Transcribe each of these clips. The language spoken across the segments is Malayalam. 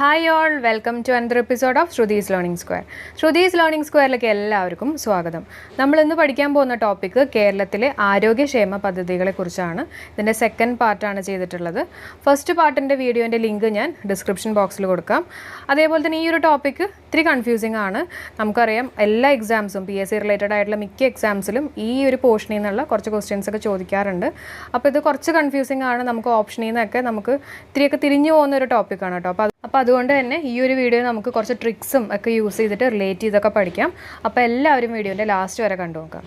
Hi all welcome to another episode of Sruthi's learning square Sruthi's learning സ്ക്വയറിലേക്ക് എല്ലാവർക്കും സ്വാഗതം. നമ്മൾ ഇന്ന് പഠിക്കാൻ പോകുന്ന ടോപ്പിക്ക് കേരളത്തിലെ ആരോഗ്യക്ഷേമ പദ്ധതികളെ കുറിച്ചാണ്. ഇതിന്റെ സെക്കൻഡ് പാർട്ടാണ് ചെയ്തിട്ടുള്ളത്. ഫസ്റ്റ് പാർട്ടിന്റെ വീഡിയോന്റെ ലിങ്ക് ഞാൻ ഡിസ്ക്രിപ്ഷൻ ബോക്സിൽ കൊടുക്കാം. അതേപോലെ തന്നെ ഈ ഒരു ടോപ്പിക്ക് ഇത്തിരി കൺഫ്യൂസിംഗ് ആണ്. നമുക്കറിയാം എല്ലാ എക്സാംസും പി എസ് സി റിലേറ്റഡ് ആയിട്ടുള്ള മിക്ക എക്സാംസിലും ഈ ഒരു പോർഷനിൽ നിന്നുള്ള കുറച്ച് ക്വസ്റ്റ്യൻസ് ഒക്കെ ചോദിക്കാറുണ്ട്. അപ്പോൾ ഇത് കുറച്ച് കൺഫ്യൂസിംഗ് ആണ്. നമുക്ക് ഓപ്ഷനിൽ നിന്നൊക്കെ നമുക്ക് ഇത്തിരിയൊക്കെ തിരിഞ്ഞു പോകുന്ന ഒരു ടോപ്പിക്കാണ് കേട്ടോ. അപ്പോൾ അപ്പോൾ അതുകൊണ്ട് തന്നെ ഈ ഒരു വീഡിയോ നമുക്ക് കുറച്ച് ട്രിക്സും ഒക്കെ യൂസ് ചെയ്തിട്ട് റിലേറ്റ് ചെയ്തൊക്കെ പഠിക്കാം. അപ്പോൾ എല്ലാവരും വീഡിയോന്റെ ലാസ്റ്റ് വരെ കണ്ടു നോക്കാം.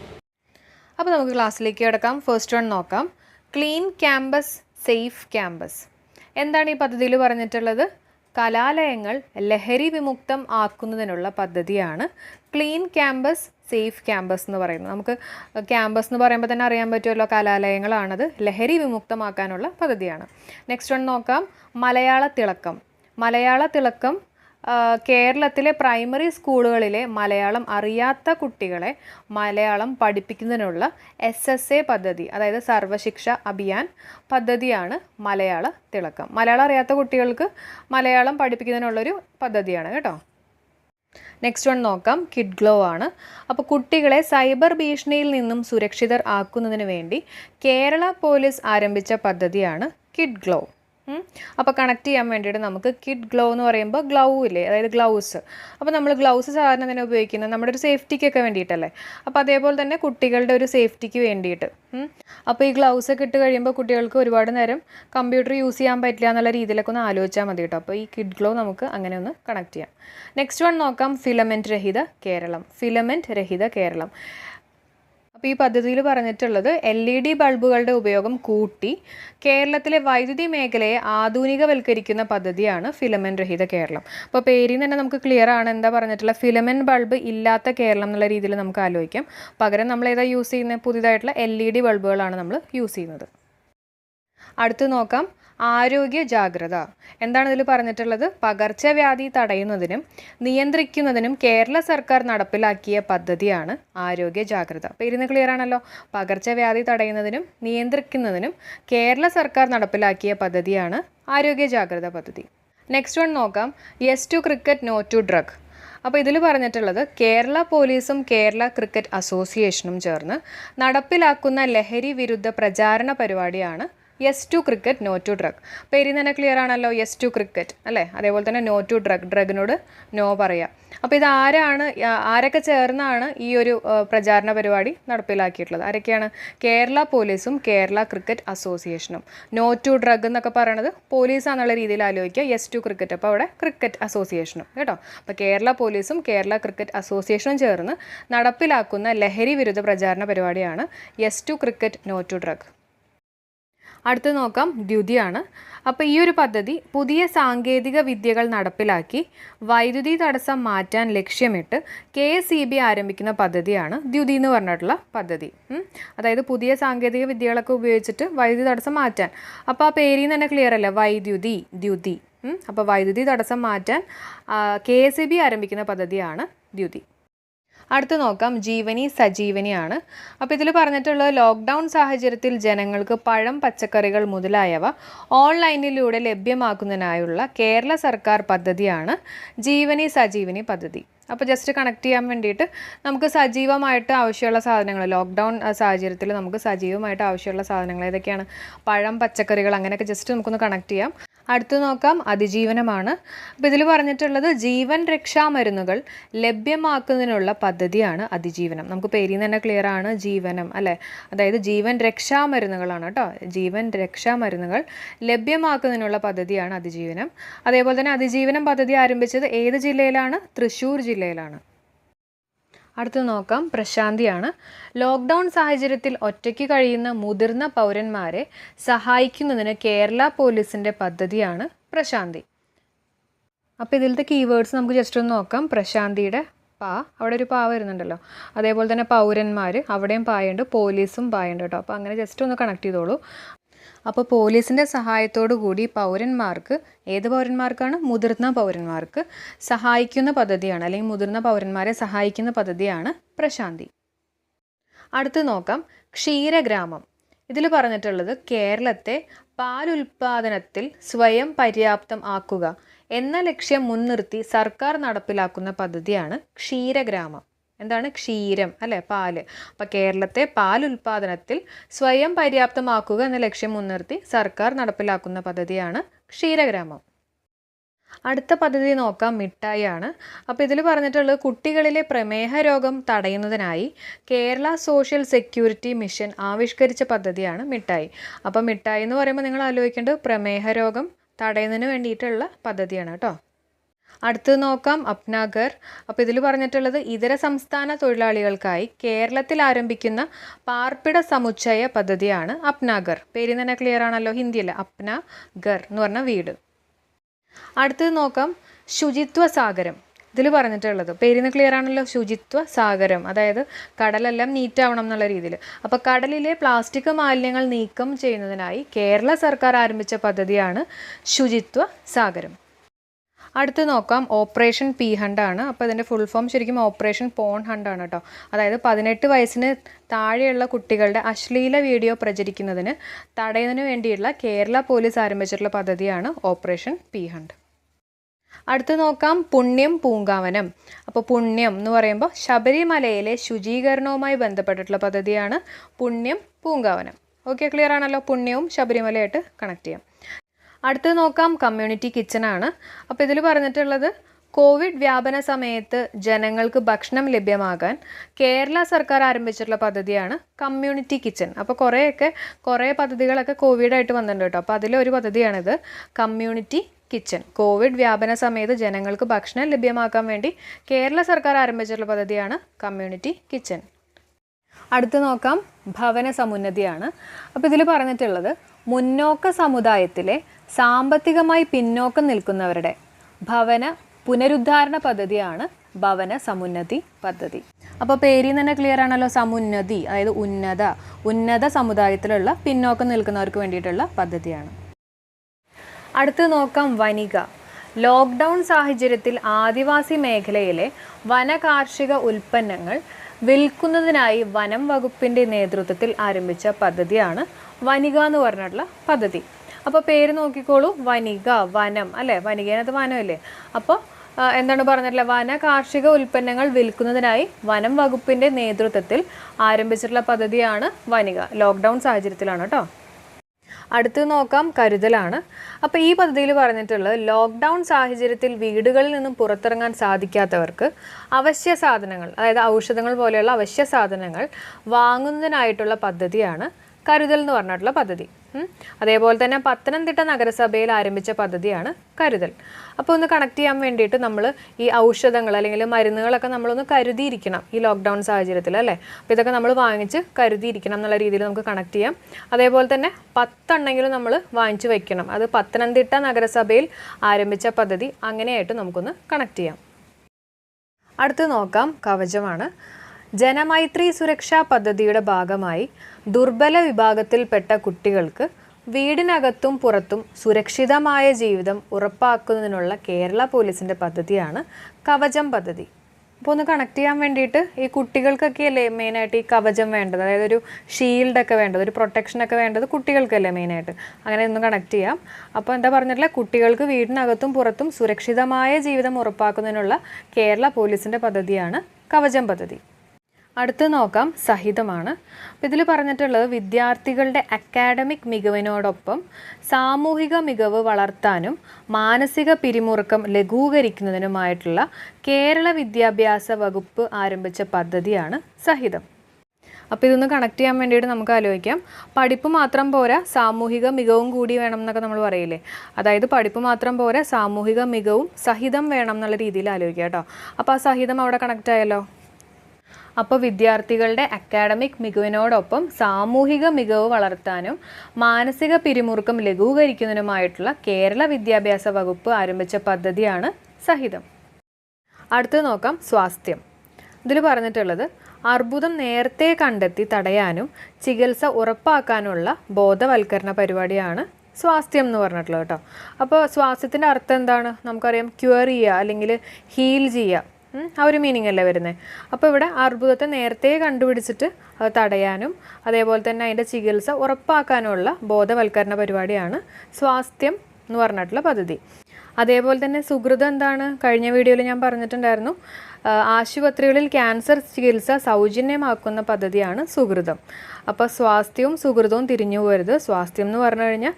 അപ്പോൾ നമുക്ക് ക്ലാസ്സിലേക്ക് കിടക്കാം. ഫസ്റ്റ് വൺ നോക്കാം. ക്ലീൻ ക്യാമ്പസ് സേഫ് ക്യാമ്പസ് എന്താണ് ഈ പദ്ധതിയിൽ പറഞ്ഞിട്ടുള്ളത്? കലാലയങ്ങൾ ലഹരി വിമുക്തം ആക്കുന്നതിനുള്ള പദ്ധതിയാണ് ക്ലീൻ ക്യാമ്പസ് സേഫ് ക്യാമ്പസ് എന്ന് പറയുന്നത്. നമുക്ക് ക്യാമ്പസ് എന്ന് പറയുമ്പോൾ തന്നെ അറിയാൻ പറ്റുമല്ലോ കലാലയങ്ങളാണത്. ലഹരി വിമുക്തമാക്കാനുള്ള പദ്ധതിയാണ്. നെക്സ്റ്റ് വൺ നോക്കാം. മലയാള തിളക്കം. മലയാള തിളക്കം കേരളത്തിലെ പ്രൈമറി സ്കൂളുകളിലെ മലയാളം അറിയാത്ത കുട്ടികളെ മലയാളം പഠിപ്പിക്കുന്നതിനുള്ള എസ് എസ് എ പദ്ധതി അതായത് സർവശിക്ഷ അഭിയാൻ പദ്ധതിയാണ് മലയാള തിളക്കം മലയാളം അറിയാത്ത കുട്ടികൾക്ക് മലയാളം പഠിപ്പിക്കുന്നതിനുള്ളൊരു പദ്ധതിയാണ് കേട്ടോ. നെക്സ്റ്റ് വൺ നോക്കാം കിഡ് ഗ്ലോ ആണ്. അപ്പോൾ കുട്ടികളെ സൈബർ ഭീഷണിയിൽ നിന്നും സുരക്ഷിതർ ആക്കുന്നതിന് വേണ്ടി കേരള പോലീസ് ആരംഭിച്ച പദ്ധതിയാണ് കിഡ് ഗ്ലോ അപ്പോൾ കണക്ട് ചെയ്യാൻ വേണ്ടിയിട്ട് നമുക്ക് കിഡ് ഗ്ലോ എന്ന് പറയുമ്പോൾ ഗ്ലൗ ഇല്ലേ? അതായത് ഗ്ലൗസ് അപ്പോൾ നമ്മൾ ഗ്ലൗസ് സാധാരണ തന്നെ ഉപയോഗിക്കുന്നത് നമ്മുടെ ഒരു സേഫ്റ്റിക്കൊക്കെ വേണ്ടിയിട്ടല്ലേ? അപ്പോൾ അതേപോലെ തന്നെ കുട്ടികളുടെ ഒരു സേഫ്റ്റിക്ക് വേണ്ടിയിട്ട്. അപ്പോൾ ഈ ഗ്ലൗസ് ഒക്കെ ഇട്ട് കഴിയുമ്പോൾ കുട്ടികൾക്ക് ഒരുപാട് നേരം കമ്പ്യൂട്ടർ യൂസ് ചെയ്യാൻ പറ്റില്ല എന്നുള്ള രീതിയിലൊക്കെ ഒന്ന് ആലോചിച്ചാൽ മതി കേട്ടോ അപ്പോൾ ഈ കിഡ് ഗ്ലോ നമുക്ക് അങ്ങനെ ഒന്ന് കണക്ട് ചെയ്യാം. നെക്സ്റ്റ് വൺ നോക്കാം ഫിലമെന്റ് രഹിത കേരളം. ഫിലമെന്റ് രഹിത കേരളം. അപ്പോൾ ഈ പദ്ധതിയിൽ പറഞ്ഞിട്ടുള്ളത് എൽ ഇ ഡി ബൾബുകളുടെ ഉപയോഗം കൂട്ടി കേരളത്തിലെ വൈദ്യുതി മേഖലയെ ആധുനികവൽക്കരിക്കുന്ന പദ്ധതിയാണ് ഫിലമെൻ രഹിത കേരളം. അപ്പോൾ പേരിൽ തന്നെ നമുക്ക് ക്ലിയർ ആണ് എന്താ പറഞ്ഞിട്ടുള്ള ഫിലമെന്റ് ബൾബ് ഇല്ലാത്ത കേരളം എന്നുള്ള രീതിയിൽ നമുക്ക് ആലോചിക്കാം. പകരം നമ്മൾ ഏതാ യൂസ് ചെയ്യുന്നത്? പുതിയതായിട്ടുള്ള എൽ ഇ ഡി ബൾബുകളാണ് നമ്മൾ യൂസ് ചെയ്യുന്നത്. അടുത്ത് നോക്കാം. ആരോഗ്യ ജാഗ്രത. എന്താണ് ഇതിൽ പറഞ്ഞിട്ടുള്ളത്? പകർച്ചവ്യാധി തടയുന്നതിനും നിയന്ത്രിക്കുന്നതിനും കേരള സർക്കാർ നടപ്പിലാക്കിയ പദ്ധതിയാണ് ആരോഗ്യ ജാഗ്രത. അപ്പോൾ ഇരുന്ന് ക്ലിയർ ആണല്ലോ. പകർച്ചവ്യാധി തടയുന്നതിനും നിയന്ത്രിക്കുന്നതിനും കേരള സർക്കാർ നടപ്പിലാക്കിയ പദ്ധതിയാണ് ആരോഗ്യ ജാഗ്രത പദ്ധതി. നെക്സ്റ്റ് വൺ നോക്കാം. Yes to cricket no to drug അപ്പോൾ ഇതിൽ പറഞ്ഞിട്ടുള്ളത് കേരള പോലീസും കേരള ക്രിക്കറ്റ് അസോസിയേഷനും ചേർന്ന് നടപ്പിലാക്കുന്ന ലഹരി വിരുദ്ധ പ്രചാരണ പരിപാടിയാണ് yes to cricket no to drug പേരിൽ തന്നെ ക്ലിയർ ആണല്ലോ യെസ് ടു ക്രിക്കറ്റ് അല്ലേ? അതേപോലെ തന്നെ നോ ടു ഡ്രഗ് ഡ്രഗിനോട് നോ പറയുക അപ്പോൾ ഇത് ആരാണ് ആരൊക്കെ ചേർന്നാണ് ഈ ഒരു പ്രചാരണ പരിപാടി നടപ്പിലാക്കിയിട്ടുള്ളത്? ആരൊക്കെയാണ്? കേരള പോലീസും കേരള ക്രിക്കറ്റ് അസോസിയേഷനും നോ ടു ഡ്രഗ് എന്നൊക്കെ പറയണത് പോലീസാന്നുള്ള രീതിയിൽ ആലോചിക്കുക. യെസ് ടു ക്രിക്കറ്റ് അപ്പോൾ അവിടെ ക്രിക്കറ്റ് അസോസിയേഷനും കേട്ടോ? അപ്പോൾ കേരള പോലീസും കേരള ക്രിക്കറ്റ് അസോസിയേഷനും ചേർന്ന് നടപ്പിലാക്കുന്ന ലഹരി വിരുദ്ധ പ്രചാരണ പരിപാടിയാണ് yes to cricket no to drug അടുത്ത് നോക്കാം ദ്യുതിയാണ്. അപ്പോൾ ഈ ഒരു പദ്ധതി പുതിയ സാങ്കേതിക വിദ്യകൾ നടപ്പിലാക്കി വൈദ്യുതി തടസ്സം മാറ്റാൻ ലക്ഷ്യമിട്ട് കെ എസ് ഇ ബി ആരംഭിക്കുന്ന പദ്ധതിയാണ് ദ്യുതി എന്ന് പറഞ്ഞിട്ടുള്ള പദ്ധതി. അതായത് പുതിയ സാങ്കേതിക വിദ്യകളൊക്കെ ഉപയോഗിച്ചിട്ട് വൈദ്യുതി തടസ്സം മാറ്റാൻ. അപ്പോൾ ആ പേരിൽ നിന്ന് തന്നെ ക്ലിയർ അല്ലേ? വൈദ്യുതി ദ്യുതി. അപ്പോൾ വൈദ്യുതി തടസ്സം മാറ്റാൻ കെ എസ് ഇ ബി ആരംഭിക്കുന്ന പദ്ധതിയാണ് ദ്യുതി. അടുത്ത് നോക്കാം. ജീവനി സജീവനിയാണ്. അപ്പോൾ ഇതിൽ പറഞ്ഞിട്ടുള്ളത് ലോക്ക്ഡൗൺ സാഹചര്യത്തിൽ ജനങ്ങൾക്ക് പഴം പച്ചക്കറികൾ മുതലായവ ഓൺലൈനിലൂടെ ലഭ്യമാക്കുന്നതിനായുള്ള കേരള സർക്കാർ പദ്ധതിയാണ് ജീവനി സജീവനി പദ്ധതി. അപ്പോൾ ജസ്റ്റ് കണക്ട് ചെയ്യാൻ വേണ്ടിയിട്ട് നമുക്ക് സജീവമായിട്ട് ആവശ്യമുള്ള സാധനങ്ങൾ ലോക്ക്ഡൗൺ സാഹചര്യത്തിൽ നമുക്ക് സജീവമായിട്ട് ആവശ്യമുള്ള സാധനങ്ങൾ ഏതൊക്കെയാണ്? പഴം പച്ചക്കറികൾ അങ്ങനെയൊക്കെ ജസ്റ്റ് നമുക്കൊന്ന് കണക്ട് ചെയ്യാം. അടുത്ത് നോക്കാം. അതിജീവനമാണ്. അപ്പോൾ ഇതിൽ പറഞ്ഞിട്ടുള്ളത് ജീവൻ രക്ഷാ മരുന്നുകൾ ലഭ്യമാക്കുന്നതിനുള്ള പദ്ധതിയാണ് അതിജീവനം. നമുക്ക് പേരിൽ നിന്ന് തന്നെ ക്ലിയർ ആണ്. ജീവനം അല്ലേ? അതായത് ജീവൻ രക്ഷാ മരുന്നുകളാണ് കേട്ടോ. ജീവൻ രക്ഷാ മരുന്നുകൾ ലഭ്യമാക്കുന്നതിനുള്ള പദ്ധതിയാണ് അതിജീവനം. അതേപോലെ തന്നെ അതിജീവനം പദ്ധതി ആരംഭിച്ചത് ഏത് ജില്ലയിലാണ്? തൃശ്ശൂർ ജില്ലയിലാണ്. അടുത്ത് നോക്കാം. പ്രശാന്തിയാണ്. ലോക്ക്ഡൗൺ സാഹചര്യത്തിൽ ഒറ്റയ്ക്ക് കഴിയുന്ന മുതിർന്ന പൗരന്മാരെ സഹായിക്കുന്നതിന് കേരള പോലീസിന്റെ പദ്ധതിയാണ് പ്രശാന്തി. അപ്പോൾ ഇതിലത്തെ കീവേഡ്സ് നമുക്ക് ജസ്റ്റ് ഒന്ന് നോക്കാം. പ്രശാന്തിയുടെ പാ. അവിടെ ഒരു പാ വരുന്നുണ്ടല്ലോ. അതേപോലെ തന്നെ പൗരന്മാർ അവിടെയും പായുണ്ട് പോലീസും പായുണ്ട് കേട്ടോ. അപ്പോൾ അങ്ങനെ ജസ്റ്റ് ഒന്ന് കണക്ട് ചെയ്തോളൂ. അപ്പോൾ പോലീസിന്റെ സഹായത്തോടു കൂടി പൗരന്മാർക്ക് ഏത് പൗരന്മാർക്കാണ്? മുതിർന്ന പൗരന്മാർക്ക് സഹായിക്കുന്ന പദ്ധതിയാണ് അല്ലെങ്കിൽ മുതിർന്ന പൗരന്മാരെ സഹായിക്കുന്ന പദ്ധതിയാണ് പ്രശാന്തി. അടുത്ത് നോക്കാം. ക്ഷീരഗ്രാമം. ഇതിൽ പറഞ്ഞിട്ടുള്ളത് കേരളത്തെ പാൽ പാലുൽപാദനത്തിൽ സ്വയം പര്യാപ്തം ആക്കുക എന്ന ലക്ഷ്യം മുൻനിർത്തി സർക്കാർ നടപ്പിലാക്കുന്ന പദ്ധതിയാണ് ക്ഷീരഗ്രാമം. എന്താണ്? ക്ഷീരം അല്ലെ? പാൽ. അപ്പോൾ കേരളത്തെ പാൽ ഉൽപാദനത്തിൽ സ്വയം പര്യാപ്തമാക്കുക എന്ന ലക്ഷ്യം മുൻനിർത്തി സർക്കാർ നടപ്പിലാക്കുന്ന പദ്ധതിയാണ് ക്ഷീരഗ്രാമം. അടുത്ത പദ്ധതി നോക്കാം മിഠായി ആണ് അപ്പോൾ ഇതിൽ പറഞ്ഞിട്ടുള്ളത് കുട്ടികളിലെ പ്രമേഹ രോഗം തടയുന്നതിനായി കേരള സോഷ്യൽ സെക്യൂരിറ്റി മിഷൻ ആവിഷ്കരിച്ച പദ്ധതിയാണ് മിഠായി. അപ്പോൾ മിഠായി എന്ന് പറയുമ്പോൾ നിങ്ങൾ ആലോചിക്കേണ്ടത് പ്രമേഹ രോഗം തടയുന്നതിന് വേണ്ടിയിട്ടുള്ള പദ്ധതിയാണ് കേട്ടോ. അടുത്തത് നോക്കാം അപ്നാഗർ. അപ്പോൾ ഇതിൽ പറഞ്ഞിട്ടുള്ളത് ഇതര സംസ്ഥാന തൊഴിലാളികൾക്കായി കേരളത്തിൽ ആരംഭിക്കുന്ന പാർപ്പിട സമുച്ചയ പദ്ധതിയാണ് അപ്നാഗർ. പേര് തന്നെ ക്ലിയർ ആണല്ലോ ഹിന്ദിയിൽ അപ്ന ഗർ എന്ന് പറഞ്ഞ വീട്. അടുത്തത് നോക്കാം ശുചിത്വ സാഗരം. ഇതിൽ പറഞ്ഞിട്ടുള്ളത് പേരിന് ക്ലിയർ ആണല്ലോ ശുചിത്വ സാഗരം. അതായത് കടലെല്ലാം നീറ്റാവണം എന്നുള്ള രീതിയിൽ അപ്പോൾ കടലിലെ പ്ലാസ്റ്റിക് മാലിന്യങ്ങൾ നീക്കം ചെയ്യുന്നതിനായി കേരള സർക്കാർ ആരംഭിച്ച പദ്ധതിയാണ് ശുചിത്വ സാഗരം. അടുത്ത് നോക്കാം. ഓപ്പറേഷൻ പി ഹണ്ട് ആണ്. അപ്പോൾ ഇതിന്റെ ഫുൾ ഫോം ശരിക്കും ഓപ്പറേഷൻ പോൺ ഹണ്ട് ആണ് കേട്ടോ അതായത് പതിനെട്ട് വയസ്സിന് താഴെയുള്ള കുട്ടികളുടെ അശ്ലീല വീഡിയോ പ്രചരിക്കുന്നതിന് തടയുന്നതിന് വേണ്ടിയുള്ള കേരള പോലീസ് ആരംഭിച്ചിട്ടുള്ള പദ്ധതിയാണ് ഓപ്പറേഷൻ പി ഹണ്ട് അടുത്ത് നോക്കാം. പുണ്യം പൂങ്കാവനം. അപ്പോൾ പുണ്യം എന്ന് പറയുമ്പോൾ ശബരിമലയിലെ ശുചീകരണവുമായി ബന്ധപ്പെട്ടിട്ടുള്ള പദ്ധതിയാണ് പുണ്യം പൂങ്കാവനം. ഓക്കെ ക്ലിയർ ആണല്ലോ? പുണ്യവും ശബരിമലയായിട്ട് കണക്ട് ചെയ്യാം. അടുത്തത് നോക്കാം കമ്മ്യൂണിറ്റി കിച്ചൺ ആണ്. അപ്പോൾ ഇതിൽ പറഞ്ഞിട്ടുള്ളത് കോവിഡ് വ്യാപന സമയത്ത് ജനങ്ങൾക്ക് ഭക്ഷണം ലഭ്യമാകാൻ കേരള സർക്കാർ ആരംഭിച്ചിട്ടുള്ള പദ്ധതിയാണ് കമ്മ്യൂണിറ്റി കിച്ചൺ അപ്പോൾ കുറേയൊക്കെ കുറേ പദ്ധതികളൊക്കെ കോവിഡായിട്ട് വന്നിട്ടുണ്ട് കേട്ടോ. അപ്പോൾ അതിലൊരു പദ്ധതിയാണിത് കമ്മ്യൂണിറ്റി കിച്ചൺ കോവിഡ് വ്യാപന സമയത്ത് ജനങ്ങൾക്ക് ഭക്ഷണം ലഭ്യമാക്കാൻ വേണ്ടി കേരള സർക്കാർ ആരംഭിച്ചിട്ടുള്ള പദ്ധതിയാണ് കമ്മ്യൂണിറ്റി കിച്ചൺ അടുത്ത് നോക്കാം ഭവന സമുന്നതിയാണ്. അപ്പോൾ ഇതിൽ പറഞ്ഞിട്ടുള്ളത് മുന്നോക്ക സമുദായത്തിലെ സാമ്പത്തികമായി പിന്നോക്കം നിൽക്കുന്നവരുടെ ഭവന പുനരുദ്ധാരണ പദ്ധതിയാണ് ഭവന സമുന്നതി പദ്ധതി. അപ്പോൾ പേരിൽ തന്നെ ക്ലിയർ ആണല്ലോ സമുന്നതി അതായത് ഉന്നത ഉന്നത സമുദായത്തിലുള്ള പിന്നോക്കം നിൽക്കുന്നവർക്ക് വേണ്ടിയിട്ടുള്ള പദ്ധതിയാണ്. അടുത്ത് നോക്കാം വനിക. ലോക്ക്ഡൗൺ സാഹചര്യത്തിൽ ആദിവാസി മേഖലയിലെ വനകാർഷിക ഉൽപ്പന്നങ്ങൾ വിൽക്കുന്നതിനായി വനം വകുപ്പിന്റെ നേതൃത്വത്തിൽ ആരംഭിച്ച പദ്ധതിയാണ് വനിക എന്ന് പറഞ്ഞിട്ടുള്ള പദ്ധതി. അപ്പോൾ പേര് നോക്കിക്കോളൂ. വനിക വനം അല്ലേ? വനികേനത് വനമല്ലേ? അപ്പോൾ എന്താണ് പറഞ്ഞിട്ടുള്ളത് വന കാർഷിക ഉൽപ്പന്നങ്ങൾ വിൽക്കുന്നതിനായി വനം വകുപ്പിന്റെ നേതൃത്വത്തിൽ ആരംഭിച്ചിട്ടുള്ള പദ്ധതിയാണ് വനിക. ലോക്ക്ഡൗൺ സാഹചര്യത്തിലാണ് കേട്ടോ അടുത്ത് നോക്കാം. കരുതലാണ്. അപ്പോൾ ഈ പദ്ധതിയിൽ പറഞ്ഞിട്ടുള്ളത് ലോക്ക്ഡൗൺ സാഹചര്യത്തിൽ വീടുകളിൽ നിന്നും പുറത്തിറങ്ങാൻ സാധിക്കാത്തവർക്ക് അവശ്യ സാധനങ്ങൾ അതായത് ഔഷധങ്ങൾ പോലെയുള്ള അവശ്യ സാധനങ്ങൾ വാങ്ങുന്നതിനായിട്ടുള്ള പദ്ധതിയാണ് കരുതൽ എന്ന് പറഞ്ഞിട്ടുള്ള പദ്ധതി. അതേപോലെ തന്നെ പത്തനംതിട്ട നഗരസഭയിൽ ആരംഭിച്ച പദ്ധതിയാണ് കരുതൽ. അപ്പോൾ ഒന്ന് കണക്ട് ചെയ്യാൻ വേണ്ടിയിട്ട് നമ്മൾ ഈ ഔഷധങ്ങൾ അല്ലെങ്കിൽ മരുന്നുകളൊക്കെ നമ്മളൊന്ന് കരുതിയിരിക്കണം ഈ ലോക്ക്ഡൗൺ സാഹചര്യത്തിൽ അല്ലേ? അപ്പോൾ ഇതൊക്കെ നമ്മൾ വാങ്ങിച്ച് കരുതിയിരിക്കണം എന്നുള്ള രീതിയിൽ നമുക്ക് കണക്ട് ചെയ്യാം. അതേപോലെ തന്നെ പത്തെണ്ണെങ്കിലും നമ്മൾ വാങ്ങിച്ച് വയ്ക്കണം അത് പത്തനംതിട്ട നഗരസഭയിൽ ആരംഭിച്ച പദ്ധതി അങ്ങനെയായിട്ട് നമുക്കൊന്ന് കണക്ട് ചെയ്യാം. അടുത്ത് നോക്കാം കവചമാണ്. ജനമൈത്രി സുരക്ഷാ പദ്ധതിയുടെ ഭാഗമായി ദുർബല വിഭാഗത്തിൽപ്പെട്ട കുട്ടികൾക്ക് വീടിനകത്തും പുറത്തും സുരക്ഷിതമായ ജീവിതം ഉറപ്പാക്കുന്നതിനുള്ള കേരള പോലീസിന്റെ പദ്ധതിയാണ് കവചം പദ്ധതി. അപ്പോൾ ഒന്ന് കണക്ട് ചെയ്യാൻ വേണ്ടിയിട്ട് ഈ കുട്ടികൾക്കൊക്കെ അല്ലേ മെയിനായിട്ട് ഈ കവചം വേണ്ടത്? അതായത് ഒരു ഷീൽഡൊക്കെ വേണ്ടത് ഒരു പ്രൊട്ടക്ഷനൊക്കെ വേണ്ടത് കുട്ടികൾക്കല്ലേ മെയിനായിട്ട്? അങ്ങനെ ഒന്ന് കണക്ട് ചെയ്യാം. അപ്പോൾ എന്താ പറഞ്ഞിട്ടുള്ള കുട്ടികൾക്ക് വീടിനകത്തും പുറത്തും സുരക്ഷിതമായ ജീവിതം ഉറപ്പാക്കുന്നതിനുള്ള കേരള പോലീസിന്റെ പദ്ധതിയാണ് കവചം പദ്ധതി. അടുത്ത് നോക്കാം. സഹിതമാണ്. അപ്പോൾ ഇതിൽ പറഞ്ഞിട്ടുള്ളത് വിദ്യാർത്ഥികളുടെ അക്കാഡമിക് മികവിനോടൊപ്പം സാമൂഹിക മികവ് വളർത്താനും മാനസിക പിരിമുറുക്കം ലഘൂകരിക്കുന്നതിനുമായിട്ടുള്ള കേരള വിദ്യാഭ്യാസ വകുപ്പ് ആരംഭിച്ച പദ്ധതിയാണ് സഹിതം. അപ്പോൾ ഇതൊന്ന് കണക്ട് ചെയ്യാൻ വേണ്ടിയിട്ട് നമുക്ക് ആലോചിക്കാം. പഠിപ്പ് മാത്രം പോരാ സാമൂഹിക മികവും കൂടി വേണം എന്നൊക്കെ നമ്മൾ പറയില്ലേ? അതായത് പഠിപ്പ് മാത്രം പോരാ സാമൂഹിക മികവും സഹിതം വേണം എന്നുള്ള രീതിയിൽ ആലോചിക്കാം കേട്ടോ. അപ്പോൾ ആ സഹിതം അവിടെ കണക്റ്റ് ആയല്ലോ? അപ്പോൾ വിദ്യാർത്ഥികളുടെ അക്കാഡമിക് മികവിനോടൊപ്പം സാമൂഹിക മികവ് വളർത്താനും മാനസിക പിരിമുറുക്കം ലഘൂകരിക്കുന്നതിനുമായിട്ടുള്ള കേരള വിദ്യാഭ്യാസ വകുപ്പ് ആരംഭിച്ച പദ്ധതിയാണ് സഹിതം. അടുത്തത് നോക്കാം സ്വാസ്ഥ്യം. ഇതിൽ പറഞ്ഞിട്ടുള്ളത് അർബുദം നേരത്തെ കണ്ടെത്തി തടയാനും ചികിത്സ ഉറപ്പാക്കാനുള്ള ബോധവൽക്കരണ പരിപാടിയാണ് സ്വാസ്ഥ്യം എന്ന് പറഞ്ഞിട്ടുള്ളത് കേട്ടോ. അപ്പോൾ സ്വാസ്ഥ്യത്തിന്റെ അർത്ഥം എന്താണ്? നമുക്കറിയാം ക്യൂർ ചെയ്യുക അല്ലെങ്കിൽ ഹീൽ ചെയ്യുക. ആ ഒരു മീനിങ് അല്ലേ വരുന്നത് അപ്പോൾ ഇവിടെ അർബുദത്തെ നേരത്തെ കണ്ടുപിടിച്ചിട്ട് അത് തടയാനും അതേപോലെ തന്നെ അതിന്റെ ചികിത്സ ഉറപ്പാക്കാനുമുള്ള ബോധവൽക്കരണ പരിപാടിയാണ് സ്വാസ്ഥ്യം എന്ന് പറഞ്ഞിട്ടുള്ള പദ്ധതി. അതേപോലെ തന്നെ സുഹൃതം എന്താണ്? കഴിഞ്ഞ വീഡിയോയിൽ ഞാൻ പറഞ്ഞിട്ടുണ്ടായിരുന്നു ആശുപത്രികളിൽ ക്യാൻസർ ചികിത്സ സൗജന്യമാക്കുന്ന പദ്ധതിയാണ് സുഹൃതം. അപ്പോൾ സ്വാസ്ഥ്യവും സുഹൃതവും തിരിഞ്ഞു പോരുത്. സ്വാസ്ഥ്യം എന്ന് പറഞ്ഞു കഴിഞ്ഞാൽ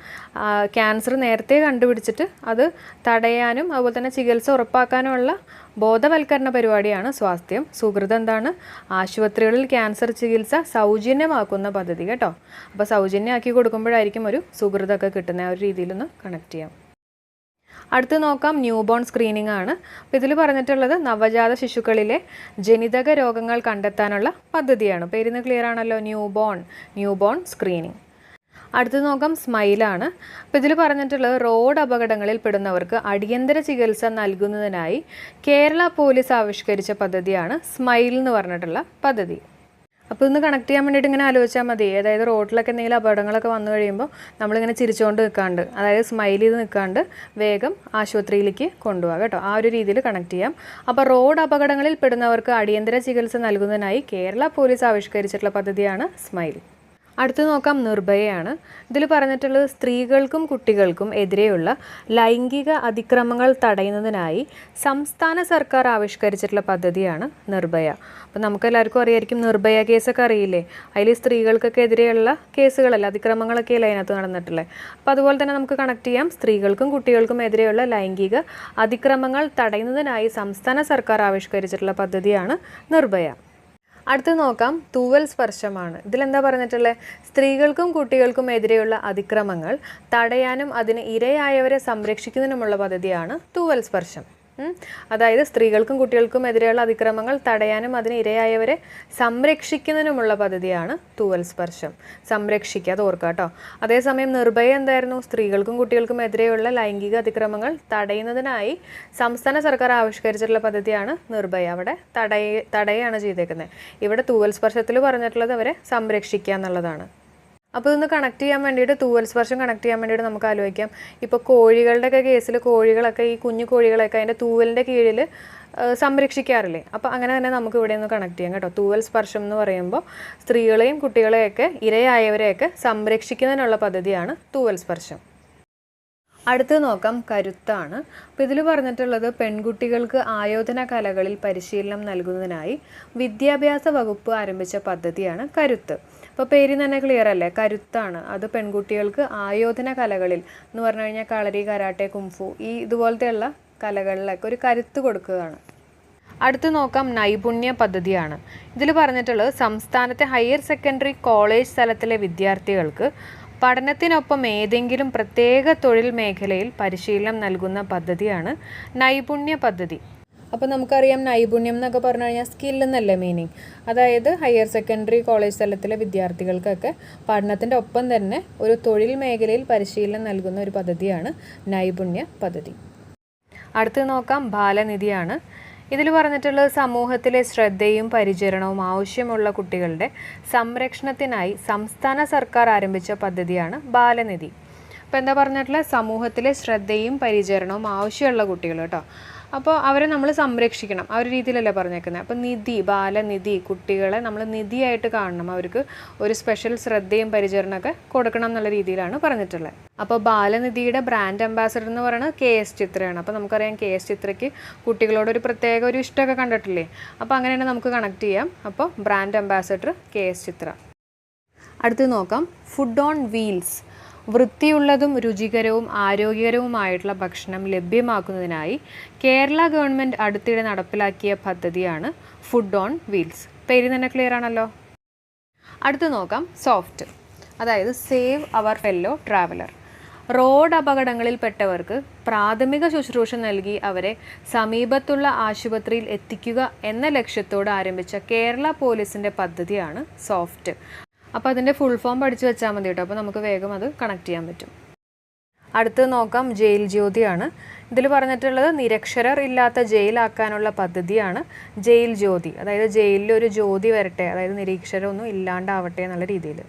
ക്യാൻസർ നേരത്തെ കണ്ടുപിടിച്ചിട്ട് അത് തടയാനും അതുപോലെ തന്നെ ചികിത്സ ഉറപ്പാക്കാനുമുള്ള ബോധവൽക്കരണ പരിപാടിയാണ് സ്വാസ്ഥ്യം. സുഹൃതം എന്താണ്? ആശുപത്രികളിൽ ക്യാൻസർ ചികിത്സ സൗജന്യമാക്കുന്ന പദ്ധതി കേട്ടോ. അപ്പോൾ സൗജന്യമാക്കി കൊടുക്കുമ്പോഴായിരിക്കും ഒരു സുഹൃതമൊക്കെ കിട്ടുന്ന ആ ഒരു രീതിയിലൊന്ന് കണക്ട് ചെയ്യാം. അടുത്ത് നോക്കാം ന്യൂ ബോൺ സ്ക്രീനിങ് ആണ്. അപ്പോൾ ഇതിൽ പറഞ്ഞിട്ടുള്ളത് നവജാത ശിശുക്കളിലെ ജനിതക രോഗങ്ങൾ കണ്ടെത്താനുള്ള പദ്ധതിയാണ്. പേരിന്ന് ക്ലിയർ ആണല്ലോ new born new born screening അടുത്ത് നോക്കാം സ്മൈലാണ് അപ്പോൾ ഇതിൽ പറഞ്ഞിട്ടുള്ളത് റോഡ് അപകടങ്ങളിൽ പെടുന്നവർക്ക് അടിയന്തര ചികിത്സ നൽകുന്നതിനായി കേരള പോലീസ് ആവിഷ്കരിച്ച പദ്ധതിയാണ് സ്മൈൽ എന്ന് പറഞ്ഞിട്ടുള്ള പദ്ധതി. അപ്പോൾ ഇന്ന് കണക്ട് ചെയ്യാൻ വേണ്ടിയിട്ട് ഇങ്ങനെ ആലോചിച്ചാൽ മതി. അതായത് റോഡിലൊക്കെ എന്തെങ്കിലും അപകടങ്ങളൊക്കെ വന്നു കഴിയുമ്പോൾ നമ്മളിങ്ങനെ ചിരിച്ചുകൊണ്ട് നിൽക്കാണ്ട് അതായത് സ്മൈൽ ചെയ്ത് നിൽക്കാണ്ട് വേഗം ആശുപത്രിയിലേക്ക് കൊണ്ടുപോകാം കേട്ടോ. ആ ഒരു രീതിയിൽ കണക്ട് ചെയ്യാം. അപ്പോൾ റോഡ് അപകടങ്ങളിൽ പെടുന്നവർക്ക് അടിയന്തര ചികിത്സ നൽകുന്നതിനായി കേരള പോലീസ് ആവിഷ്കരിച്ചിട്ടുള്ള പദ്ധതിയാണ് സ്മൈൽ അടുത്ത് നോക്കാം നിർഭയയാണ്. ഇതിൽ പറഞ്ഞിട്ടുള്ളത് സ്ത്രീകൾക്കും കുട്ടികൾക്കും എതിരെയുള്ള ലൈംഗിക അതിക്രമങ്ങൾ തടയുന്നതിനായി സംസ്ഥാന സർക്കാർ ആവിഷ്കരിച്ചിട്ടുള്ള പദ്ധതിയാണ് നിർഭയ. അപ്പോൾ നമുക്കെല്ലാവർക്കും അറിയായിരിക്കും നിർഭയ കേസൊക്കെ അറിയില്ലേ? അതിൽ സ്ത്രീകൾക്കൊക്കെ എതിരെയുള്ള കേസുകളല്ല അതിക്രമങ്ങളൊക്കെ അല്ലേ അതിനകത്ത് നടന്നിട്ടുള്ളത് അപ്പോൾ അതുപോലെ തന്നെ നമുക്ക് കണക്ട് ചെയ്യാം. സ്ത്രീകൾക്കും കുട്ടികൾക്കും എതിരെയുള്ള ലൈംഗിക അതിക്രമങ്ങൾ തടയുന്നതിനായി സംസ്ഥാന സർക്കാർ ആവിഷ്കരിച്ചിട്ടുള്ള പദ്ധതിയാണ് നിർഭയ. അടുത്ത് നോക്കാം. തൂവൽ സ്പർശമാണ്. ഇതിലെന്താ പറഞ്ഞിട്ടുള്ളത് സ്ത്രീകൾക്കും കുട്ടികൾക്കും എതിരെയുള്ള അതിക്രമങ്ങൾ തടയാനും അതിന് ഇരയായവരെ സംരക്ഷിക്കുന്നതിനുമുള്ള പദ്ധതിയാണ് തൂവൽ സ്പർശം. അതായത് സ്ത്രീകൾക്കും കുട്ടികൾക്കും എതിരെയുള്ള അതിക്രമങ്ങൾ തടയാനും അതിന് ഇരയായവരെ സംരക്ഷിക്കുന്നതിനുമുള്ള പദ്ധതിയാണ് തൂവൽ സ്പർശം. സംരക്ഷിക്കുക അത് ഓർക്കുക കേട്ടോ. അതേസമയം നിർഭയ എന്തായിരുന്നു? സ്ത്രീകൾക്കും കുട്ടികൾക്കും എതിരെയുള്ള ലൈംഗിക അതിക്രമങ്ങൾ തടയുന്നതിനായി സംസ്ഥാന സർക്കാർ ആവിഷ്കരിച്ചിട്ടുള്ള പദ്ധതിയാണ് നിർഭയ. അവിടെ തടയ തടയാണ് ചെയ്തേക്കുന്നത്. ഇവിടെ തൂവൽ സ്പർശത്തിൽ പറഞ്ഞിട്ടുള്ളത് അവരെ സംരക്ഷിക്കുക എന്നുള്ളതാണ്. അപ്പോൾ ഇതൊന്ന് കണക്ട് ചെയ്യാൻ വേണ്ടിയിട്ട് തൂവൽ സ്പർശം കണക്ട് ചെയ്യാൻ വേണ്ടിയിട്ട് നമുക്ക് ആലോചിക്കാം. ഇപ്പോൾ കോഴികളുടെയൊക്കെ കേസിൽ കോഴികളൊക്കെ ഈ കുഞ്ഞു കോഴികളൊക്കെ അതിന്റെ തൂവലിന്റെ കീഴിൽ സംരക്ഷിക്കാറില്ലേ? അപ്പോൾ അങ്ങനെ തന്നെ നമുക്ക് ഇവിടെ ഒന്ന് കണക്ട് ചെയ്യാം കേട്ടോ. തൂവൽ സ്പർശം എന്ന് പറയുമ്പോൾ സ്ത്രീകളെയും കുട്ടികളെയൊക്കെ ഇരയായവരെയൊക്കെ സംരക്ഷിക്കുന്നതിനുള്ള പദ്ധതിയാണ് തൂവൽ സ്പർശം അടുത്ത് നോക്കാം കരുത്താണ്. അപ്പോൾ ഇതിൽ പറഞ്ഞിട്ടുള്ളത് പെൺകുട്ടികൾക്ക് ആയോധന കലകളിൽ പരിശീലനം നൽകുന്നതിനായി വിദ്യാഭ്യാസ വകുപ്പ് ആരംഭിച്ച പദ്ധതിയാണ് കരുത്ത്. അപ്പോൾ പേര് തന്നെ ക്ലിയർ അല്ലേ? കരുത്താണ്. അത് പെൺകുട്ടികൾക്ക് ആയോധന കലകളിൽ എന്ന് പറഞ്ഞു കഴിഞ്ഞാൽ കളരി കരാട്ടെ കുംഫു ഈ ഇതുപോലത്തെയുള്ള കലകളിലൊക്കെ ഒരു കരുത്ത് കൊടുക്കുകയാണ്. അടുത്ത് നോക്കാം നൈപുണ്യ പദ്ധതിയാണ്. ഇതിൽ പറഞ്ഞിട്ടുള്ളത് സംസ്ഥാനത്തെ ഹയർ സെക്കൻഡറി കോളേജ് തലത്തിലെ വിദ്യാർത്ഥികൾക്ക് പഠനത്തിനൊപ്പം ഏതെങ്കിലും പ്രത്യേക തൊഴിൽ മേഖലയിൽ പരിശീലനം നൽകുന്ന പദ്ധതിയാണ് നൈപുണ്യ പദ്ധതി. അപ്പോൾ നമുക്കറിയാം നൈപുണ്യം എന്നൊക്കെ പറഞ്ഞു കഴിഞ്ഞാൽ സ്കിൽ എന്നല്ലേ മീനിങ് അതായത് ഹയർ സെക്കൻഡറി കോളേജ് തലത്തിലെ വിദ്യാർത്ഥികൾക്കൊക്കെ പഠനത്തിന്റെ ഒപ്പം തന്നെ ഒരു തൊഴിൽ മേഖലയിൽ പരിശീലനം നൽകുന്ന ഒരു പദ്ധതിയാണ് നൈപുണ്യ പദ്ധതി. അടുത്ത് നോക്കാം ബാലനിധിയാണ്. ഇതിൽ പറഞ്ഞിട്ടുള്ളത് സമൂഹത്തിലെ ശ്രദ്ധയും പരിചരണവും ആവശ്യമുള്ള കുട്ടികളുടെ സംരക്ഷണത്തിനായി സംസ്ഥാന സർക്കാർ ആരംഭിച്ച പദ്ധതിയാണ് ബാലനിധി. അപ്പോൾ എന്താ പറഞ്ഞിട്ടുള്ള സമൂഹത്തിലെ ശ്രദ്ധയും പരിചരണവും ആവശ്യമുള്ള കുട്ടികൾ കേട്ടോ. അപ്പോൾ അവരെ നമ്മൾ സംരക്ഷിക്കണം. ആ ഒരു രീതിയിലല്ലേ പറഞ്ഞേക്കുന്നത് അപ്പോൾ നിധി ബാലനിധി കുട്ടികളെ നമ്മൾ നിധിയായിട്ട് കാണണം. അവർക്ക് ഒരു സ്പെഷ്യൽ ശ്രദ്ധയും പരിചരണമൊക്കെ കൊടുക്കണം എന്നുള്ള രീതിയിലാണ് പറഞ്ഞിട്ടുള്ളത് അപ്പോൾ ബാലനിധിയുടെ ബ്രാൻഡ് അംബാസഡർ എന്ന് പറയുന്നത് കെ എസ് ചിത്രയാണ്. അപ്പോൾ നമുക്കറിയാം കെ എസ് ചിത്രയ്ക്ക് കുട്ടികളോട് ഒരു പ്രത്യേക ഒരു ഇഷ്ടമൊക്കെ കണ്ടിട്ടില്ലേ? അപ്പോൾ അങ്ങനെയാണ് നമുക്ക് കണക്ട് ചെയ്യാം. അപ്പോൾ brand ambassador K S Chithra. അടുത്ത് നോക്കാം. ഫുഡ് ഓൺ വീൽസ് വൃത്തിയുള്ളതും രുചികരവും ആരോഗ്യകരവുമായിട്ടുള്ള ഭക്ഷണം ലഭ്യമാക്കുന്നതിനായി കേരള ഗവൺമെന്റ് അടുത്തിടെ നടപ്പിലാക്കിയ പദ്ധതിയാണ് ഫുഡ് ഓൺ വീൽസ് പേര് തന്നെ ക്ലിയർ ആണല്ലോ. അടുത്ത് നോക്കാം. സോഫ്റ്റ് അതായത് save our fellow traveller road അപകടങ്ങളിൽപ്പെട്ടവർക്ക് പ്രാഥമിക ശുശ്രൂഷ നൽകി അവരെ സമീപത്തുള്ള ആശുപത്രിയിൽ എത്തിക്കുക എന്ന ലക്ഷ്യത്തോടെ ആരംഭിച്ച കേരള പോലീസിന്റെ പദ്ധതിയാണ് സോഫ്റ്റ് അപ്പോൾ അതിന്റെ ഫുൾ ഫോം പഠിച്ചു വെച്ചാൽ മതി കേട്ടോ. അപ്പോൾ നമുക്ക് വേഗം അത് കണക്ട് ചെയ്യാൻ പറ്റും. അടുത്ത് നോക്കാം ജയിൽ ജ്യോതിയാണ്. ഇതിൽ പറഞ്ഞിട്ടുള്ളത് നിരക്ഷരർ ഇല്ലാത്ത ജയിലാക്കാനുള്ള പദ്ധതിയാണ് ജയിൽ ജ്യോതി. അതായത് ജയിലിൽ ഒരു ജ്യോതി വരട്ടെ അതായത് നിരീക്ഷരമൊന്നും ഇല്ലാണ്ടാവട്ടെ എന്നുള്ള രീതിയിൽ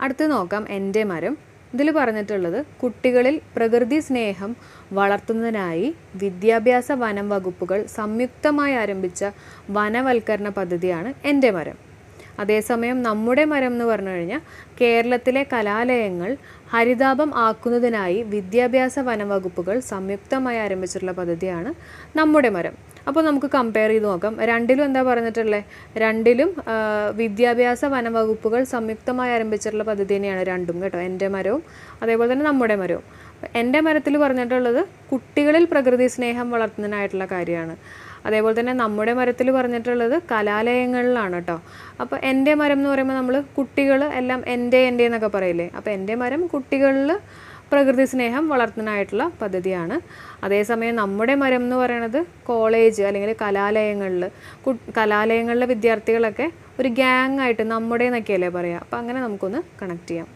അടുത്ത് നോക്കാം എന്റെ മരം. ഇതിൽ പറഞ്ഞിട്ടുള്ളത് കുട്ടികളിൽ പ്രകൃതി സ്നേഹം വളർത്തുന്നതിനായി വിദ്യാഭ്യാസ വനം വകുപ്പുകൾ സംയുക്തമായി ആരംഭിച്ച വനവൽക്കരണ പദ്ധതിയാണ് എന്റെ മരം. അതേസമയം നമ്മുടെ മരം എന്ന് പറഞ്ഞു കഴിഞ്ഞാൽ കേരളത്തിലെ കലാലയങ്ങൾ ഹരിതാപം ആക്കുന്നതിനായി വിദ്യാഭ്യാസ വനവകുപ്പുകൾ സംയുക്തമായി ആരംഭിച്ചിട്ടുള്ള പദ്ധതിയാണ് നമ്മുടെ മരം. അപ്പോൾ നമുക്ക് കമ്പയർ ചെയ്ത് നോക്കാം. രണ്ടിലും എന്താ പറഞ്ഞിട്ടുള്ളത് രണ്ടിലും വിദ്യാഭ്യാസ വനവകുപ്പുകൾ സംയുക്തമായി ആരംഭിച്ചിട്ടുള്ള പദ്ധതി തന്നെയാണ് രണ്ടും കേട്ടോ. എന്റെ മരവും അതേപോലെ തന്നെ നമ്മുടെ മരവും. എന്റെ മരത്തിൽ പറഞ്ഞിട്ടുള്ളത് കുട്ടികളിൽ പ്രകൃതി സ്നേഹം വളർത്തുന്നതിനായിട്ടുള്ള കാര്യമാണ്. അതേപോലെ തന്നെ നമ്മുടെ മരത്തിൽ പറഞ്ഞിട്ടുള്ളത് കലാലയങ്ങളിലാണ് കേട്ടോ. അപ്പോൾ എന്റെ മരം എന്ന് പറയുമ്പോൾ നമ്മൾ കുട്ടികൾ എല്ലാം എന്റെ എന്റെ എന്നൊക്കെ പറയില്ലേ? അപ്പോൾ എന്റെ മരം കുട്ടികളിൽ പ്രകൃതി സ്നേഹം വളർത്തുന്നതിനായിട്ടുള്ള പദ്ധതിയാണ്. അതേസമയം നമ്മുടെ മരം എന്ന് പറയുന്നത് കോളേജ് അല്ലെങ്കിൽ കലാലയങ്ങളിൽ കലാലയങ്ങളിലെ വിദ്യാർത്ഥികളൊക്കെ ഒരു ഗ്യാങ് ആയിട്ട് നമ്മുടെ എന്നൊക്കെയല്ലേ പറയുക അപ്പോൾ അങ്ങനെ നമുക്കൊന്ന് കണക്ട് ചെയ്യാം.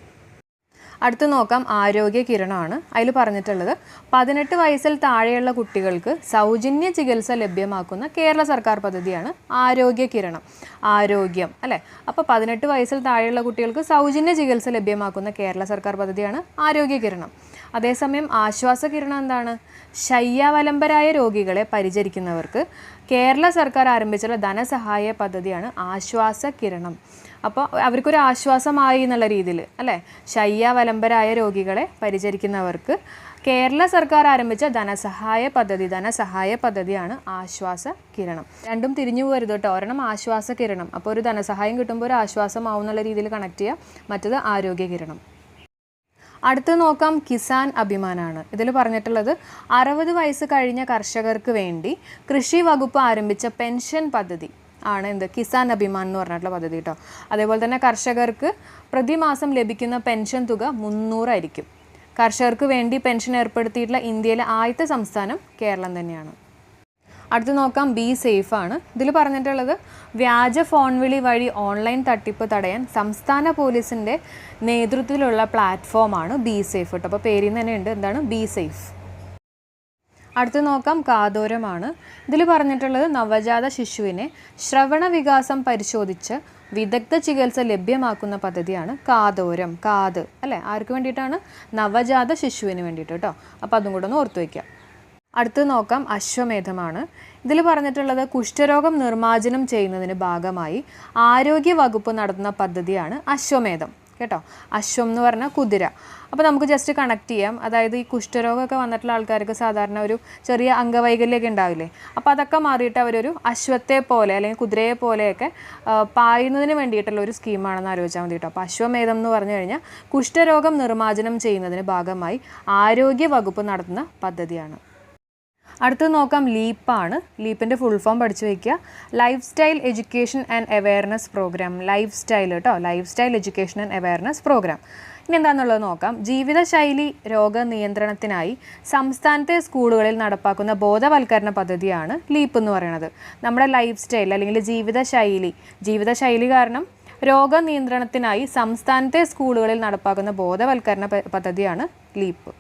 അടുത്ത് നോക്കാം ആരോഗ്യ കിരണമാണ് അതിൽ പറഞ്ഞിട്ടുള്ളത് പതിനെട്ട് വയസ്സിൽ താഴെയുള്ള കുട്ടികൾക്ക് സൗജന്യ ചികിത്സ ലഭ്യമാക്കുന്ന കേരള സർക്കാർ പദ്ധതിയാണ് ആരോഗ്യ കിരണം. ആരോഗ്യം അല്ലേ? അപ്പോൾ പതിനെട്ട് വയസ്സിൽ താഴെയുള്ള കുട്ടികൾക്ക് സൗജന്യ ചികിത്സ ലഭ്യമാക്കുന്ന കേരള സർക്കാർ പദ്ധതിയാണ് ആരോഗ്യ കിരണം അതേസമയം ആശ്വാസ കിരണം എന്താണ്? ശയ്യാവലംബരായ രോഗികളെ പരിചരിക്കുന്നവർക്ക് കേരള സർക്കാർ ആരംഭിച്ചുള്ള ധനസഹായ പദ്ധതിയാണ് ആശ്വാസ കിരണം. അപ്പോൾ അവർക്കൊരു ആശ്വാസമായി എന്നുള്ള രീതിയിൽ അല്ലേ? ശയ്യാവലംബരായ രോഗികളെ പരിചരിക്കുന്നവർക്ക് കേരള സർക്കാർ ആരംഭിച്ച ധനസഹായ പദ്ധതി ധനസഹായ പദ്ധതിയാണ് ആശ്വാസ കിരണം. രണ്ടും തിരിഞ്ഞു പോരുത് കേട്ടോ ഒരെണ്ണം ആശ്വാസ കിരണം. അപ്പോൾ ഒരു ധനസഹായം കിട്ടുമ്പോൾ ഒരു ആശ്വാസമാവും എന്നുള്ള രീതിയിൽ കണക്ട് ചെയ്യുക മറ്റത് ആരോഗ്യ കിരണം. അടുത്ത് നോക്കാം കിസാൻ അഭിമാനാണ്. ഇതിൽ പറഞ്ഞിട്ടുള്ളത് അറുപത് വയസ്സ് കഴിഞ്ഞ കർഷകർക്ക് വേണ്ടി കൃഷി വകുപ്പ് ആരംഭിച്ച പെൻഷൻ പദ്ധതി ആണ് എന്ത്? കിസാൻ അഭിമാൻ എന്ന് പറഞ്ഞിട്ടുള്ള പദ്ധതി കേട്ടോ അതേപോലെ തന്നെ കർഷകർക്ക് പ്രതിമാസം ലഭിക്കുന്ന പെൻഷൻ തുക മുന്നൂറായിരിക്കും കർഷകർക്ക് വേണ്ടി പെൻഷൻ ഏർപ്പെടുത്തിയിട്ടുള്ള ഇന്ത്യയിലെ ആദ്യത്തെ സംസ്ഥാനം കേരളം തന്നെയാണ്. അടുത്ത് നോക്കാം ബി സേഫ് ആണ്. ഇതിൽ പറഞ്ഞിട്ടുള്ളത് വ്യാജ ഫോൺ വിളി വഴി ഓൺലൈൻ തട്ടിപ്പ് തടയാൻ സംസ്ഥാന പോലീസിന്റെ നേതൃത്വത്തിലുള്ള പ്ലാറ്റ്ഫോമാണ് ബി സേഫ് കേട്ടോ. അപ്പോൾ പേരിൽ തന്നെ ഉണ്ട്. എന്താണ്? Be safe. അടുത്ത് നോക്കാം കാതോരമാണ്. ഇതിൽ പറഞ്ഞിട്ടുള്ളത് നവജാത ശിശുവിനെ ശ്രവണ വികാസം പരിശോധിച്ച് വിദഗ്ധ ചികിത്സ ലഭ്യമാക്കുന്ന പദ്ധതിയാണ് കാതോരം കാത് അല്ലേ? ആർക്ക് വേണ്ടിയിട്ടാണ്? നവജാത ശിശുവിന് വേണ്ടിയിട്ട് കേട്ടോ. അപ്പോൾ അതും കൂടെ ഒന്ന് ഓർത്ത് വയ്ക്കുക അടുത്ത് നോക്കാം അശ്വമേധമാണ്. ഇതിൽ പറഞ്ഞിട്ടുള്ളത് കുഷ്ഠരോഗം നിർമ്മാർജനം ചെയ്യുന്നതിന് ഭാഗമായി ആരോഗ്യ വകുപ്പ് നടത്തുന്ന പദ്ധതിയാണ് അശ്വമേധം. കേട്ടോ? അശ്വം എന്ന് പറഞ്ഞാൽ കുതിര. അപ്പോൾ നമുക്ക് ജസ്റ്റ് കണക്ട് ചെയ്യാം. അതായത് ഈ കുഷ്ഠരോഗമൊക്കെ വന്നിട്ടുള്ള ആൾക്കാർക്ക് സാധാരണ ഒരു ചെറിയ അംഗവൈകല്യമൊക്കെ ഉണ്ടാവില്ലേ? അപ്പോൾ അതൊക്കെ മാറിയിട്ട് അവരൊരു അശ്വത്തെ പോലെ അല്ലെങ്കിൽ കുതിരയെ പോലെയൊക്കെ പായുന്നതിന് വേണ്ടിയിട്ടുള്ള ഒരു സ്കീമാണെന്ന് ആലോചിച്ചാൽ മതി കേട്ടോ. അപ്പോൾ അശ്വമേധം എന്ന് പറഞ്ഞു കഴിഞ്ഞാൽ കുഷ്ഠരോഗം നിർമ്മാർജനം ചെയ്യുന്നതിന് ഭാഗമായി ആരോഗ്യ വകുപ്പ് നടത്തുന്ന പദ്ധതിയാണ്. അടുത്തത് നോക്കാം ലീപ്പാണ്. ലീപ്പിന്റെ ഫുൾ ഫോം പഠിച്ചു വയ്ക്കുക. Life style education and awareness program life style കേട്ടോ life style education and awareness program ഇനി എന്താണെന്നുള്ളത് നോക്കാം. ജീവിതശൈലി രോഗനിയന്ത്രണത്തിനായി സംസ്ഥാനത്തെ സ്കൂളുകളിൽ നടപ്പാക്കുന്ന ബോധവൽക്കരണ പദ്ധതിയാണ് ലീപ്പ് എന്ന് പറയുന്നത്. നമ്മുടെ ലൈഫ് സ്റ്റൈൽ അല്ലെങ്കിൽ ജീവിതശൈലി. ജീവിതശൈലി കാരണം രോഗനിയന്ത്രണത്തിനായി സംസ്ഥാനത്തെ സ്കൂളുകളിൽ നടപ്പാക്കുന്ന ബോധവൽക്കരണ പദ്ധതിയാണ് ലീപ്പ്.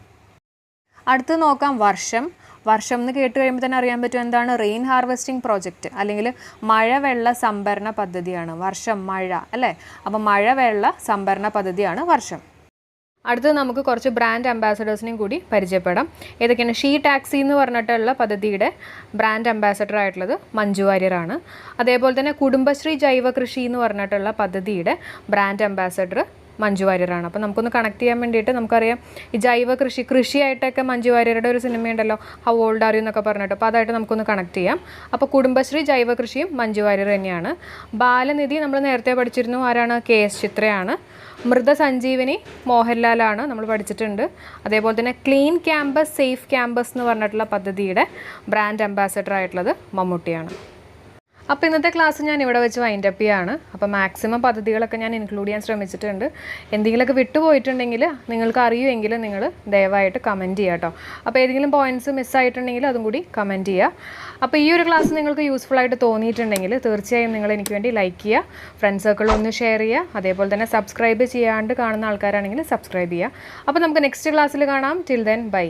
അടുത്ത് നോക്കാം വർഷം. വർഷം എന്ന് കേട്ട് കഴിയുമ്പോൾ തന്നെ അറിയാൻ പറ്റും എന്താണ് റെയിൻ ഹാർവെസ്റ്റിംഗ് പ്രോജക്റ്റ് അല്ലെങ്കിൽ മഴവെള്ള സംഭരണ പദ്ധതിയാണ് വർഷം മഴ അല്ലേ? അപ്പോൾ മഴവെള്ള സംഭരണ പദ്ധതിയാണ് വർഷം. അടുത്തത് നമുക്ക് കുറച്ച് ബ്രാൻഡ് അംബാസഡേഴ്സിനെയും കൂടി പരിചയപ്പെടാം. ഏതൊക്കെയാണ്? ഷീ ടാക്സി എന്ന് പറഞ്ഞിട്ടുള്ള പദ്ധതിയുടെ ബ്രാൻഡ് അംബാസഡർ ആയിട്ടുള്ളത് മഞ്ജു വാര്യറാണ് അതേപോലെ തന്നെ കുടുംബശ്രീ ജൈവ കൃഷി എന്ന് പറഞ്ഞിട്ടുള്ള പദ്ധതിയുടെ ബ്രാൻഡ് അംബാസഡർ മഞ്ജു വാര്യറാണ് അപ്പോൾ നമുക്കൊന്ന് കണക്ട് ചെയ്യാൻ വേണ്ടിയിട്ട് നമുക്കറിയാം ഈ ജൈവ കൃഷി കൃഷിയായിട്ടൊക്കെ മഞ്ജു വാര്യരുടെ ഒരു സിനിമയുണ്ടല്ലോ ഹൗ ഓൾഡ് ആർ യു എന്നൊക്കെ പറഞ്ഞിട്ട്. അപ്പോൾ അതായിട്ട് നമുക്കൊന്ന് കണക്ട് ചെയ്യാം. അപ്പോൾ കുടുംബശ്രീ ജൈവ കൃഷിയും മഞ്ജു വാര്യർ തന്നെയാണ്. ബാലനിധി നമ്മൾ നേരത്തെ പഠിച്ചിരുന്നു ആരാണ്? കെ എസ് ചിത്രയാണ്. മൃത സഞ്ജീവനി മോഹൻലാലാണ് നമ്മൾ പഠിച്ചിട്ടുണ്ട്. അതേപോലെ തന്നെ ക്ലീൻ ക്യാമ്പസ് സേഫ് ക്യാമ്പസ് എന്ന് പറഞ്ഞിട്ടുള്ള പദ്ധതിയുടെ ബ്രാൻഡ് അംബാസഡർ ആയിട്ടുള്ളത് മമ്മൂട്ടിയാണ്. അപ്പോൾ ഇന്നത്തെ ക്ലാസ് ഞാൻ ഇവിടെ വെച്ച് വൈൻഡ് അപ്പ് ചെയ്യാണ്. അപ്പോൾ മാക്സിമം പദ്ധതികളൊക്കെ ഞാൻ ഇൻക്ലൂഡ് ചെയ്യാൻ ശ്രമിച്ചിട്ടുണ്ട്. എന്തെങ്കിലുമൊക്കെ വിട്ടുപോയിട്ടുണ്ടെങ്കിൽ നിങ്ങൾക്ക് അറിയുമെങ്കിൽ നിങ്ങൾ ദയവായിട്ട് കമന്റ് ചെയ്യുക കേട്ടോ അപ്പോൾ ഏതെങ്കിലും പോയിന്റ്സ് മിസ്സായിട്ടുണ്ടെങ്കിൽ അതും കൂടി കമന്റ് ചെയ്യുക. അപ്പോൾ ഈ ഒരു ക്ലാസ് നിങ്ങൾക്ക് യൂസ്ഫുൾ ആയിട്ട് തോന്നിയിട്ടുണ്ടെങ്കിൽ തീർച്ചയായും നിങ്ങൾ എനിക്ക് വേണ്ടി ലൈക്ക് ചെയ്യുക. ഫ്രണ്ട് സർക്കിളിൽ ഒന്ന് ഷെയർ ചെയ്യുക. അതേപോലെ തന്നെ സബ്സ്ക്രൈബ് ചെയ്യാണ്ട് കാണുന്ന ആൾക്കാരാണെങ്കിൽ സബ്സ്ക്രൈബ് ചെയ്യുക. അപ്പോൾ നമുക്ക് നെക്സ്റ്റ് ക്ലാസ്സിൽ കാണാം. Till then bye